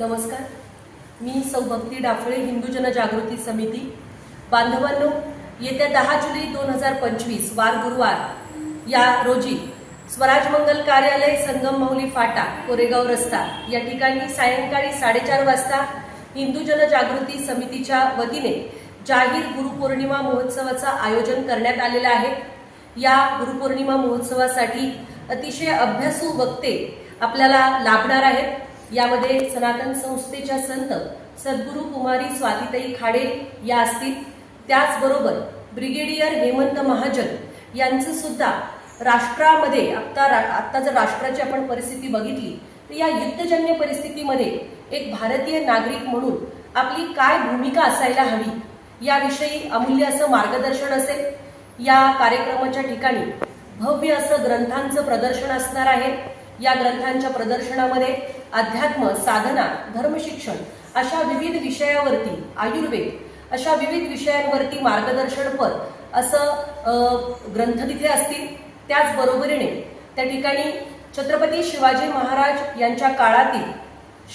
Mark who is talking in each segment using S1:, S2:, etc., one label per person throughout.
S1: नमस्कार. मी सौभक्ती डाफळे हिंदू जनजागृती समिती. बांधवांनो येत्या दहा जुलै दोन हजार पंचवीस वार गुरुवार या रोजी स्वराज मंगल कार्यालय संगम माहुली फाटा कोरेगाव रस्ता या ठिकाणी सायंकाळी साडेचार वाजता हिंदू जनजागृती समितीच्या वतीने जाहीर गुरुपौर्णिमा महोत्सवाचं आयोजन करण्यात आलेलं आहे. या गुरुपौर्णिमा महोत्सवासाठी अतिशय अभ्यासू वक्ते आपल्याला लाभणार आहेत. यामध्ये सनातन संस्थेच्या संत सद्गुरू कुमारी स्वातीताई खाडे या असतील. त्याचबरोबर ब्रिगेडियर हेमंत महाजन यांचं सुद्धा राष्ट्रामध्ये आत्ता आत्ता जर राष्ट्राची आपण परिस्थिती बघितली तर या युद्धजन्य परिस्थितीमध्ये एक भारतीय नागरिक म्हणून आपली काय भूमिका असायला हवी याविषयी अमूल्य असं मार्गदर्शन असेल. या कार्यक्रमाच्या ठिकाणी भव्य असं ग्रंथांचं प्रदर्शन असणार आहे. या ग्रंथांच्या प्रदर्शनामध्ये अध्यात्म साधना धर्मशिक्षण अशा विविध विषयावरती आयुर्वेद अशा विविध विषयांवरती मार्गदर्शनपर असं ग्रंथ तिथे असतील. त्याचबरोबरीने त्या ठिकाणी छत्रपती शिवाजी महाराज यांच्या काळातील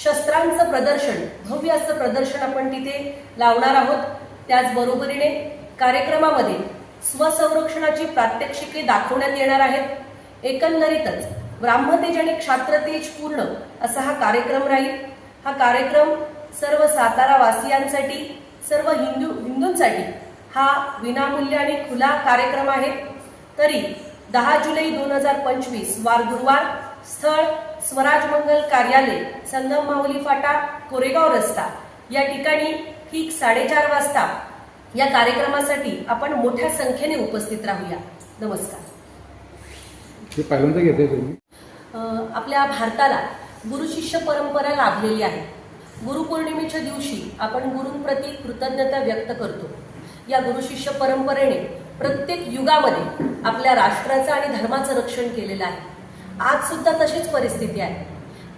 S1: शस्त्रांचं प्रदर्शन भव्य असं प्रदर्शन आपण तिथे लावणार आहोत. त्याचबरोबरीने कार्यक्रमामध्ये स्वसंरक्षणाची प्रात्यक्षिके दाखवण्यात येणार आहेत. एकंदरीतच ब्राह्मतेज आणि क्षात्रतेज पूर्ण असा हा कार्यक्रम राहील. हा कार्यक्रम सर्व सातारा वासियांसाठी सर्व हिंदू हिंदूंसाठी हा विनामूल्य आणि खुला कार्यक्रम आहे. तरी दहा जुलै दोन हजार पंचवीस वार गुरुवार स्थळ स्वराज मंगल कार्यालय संगम माऊली फाटा कोरेगाव रस्ता या ठिकाणी ठीक साडेचार वाजता या कार्यक्रमासाठी आपण मोठ्या संख्येने उपस्थित राहूया. नमस्कार.
S2: हे पहिल्यांदा घेते तुम्ही?
S1: आपल्या भारताला गुरु शिष्य परंपरा लाभलेली आहे. गुरुपौर्णिमेच्या दिवशी आपण गुरूंप्रती कृतज्ञता व्यक्त करतो. या गुरु शिष्य परंपरेने प्रत्येक युगामध्ये आपल्या राष्ट्राचं आणि धर्माचं रक्षण केलेलं आहे. आज सुद्धा तशीच परिस्थिती आहे.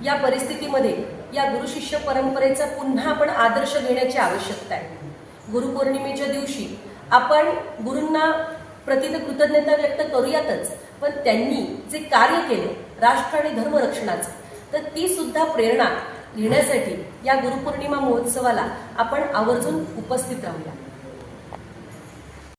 S1: या परिस्थितीमध्ये या गुरु शिष्य परंपरेचा पुन्हा आपण आदर्श घेण्याची आवश्यकता आहे. गुरुपौर्णिमेच्या दिवशी आपण गुरूंना प्रति कृतज्ञता व्यक्त करूयातच पण त्यांनी जे कार्य केलं राष्ट्र आणि धर्मरक्षणाचं तर ती सुद्धा प्रेरणा घेण्यासाठी या गुरुपौर्णिमा महोत्सवाला आपण आवर्जून उपस्थित राहूया.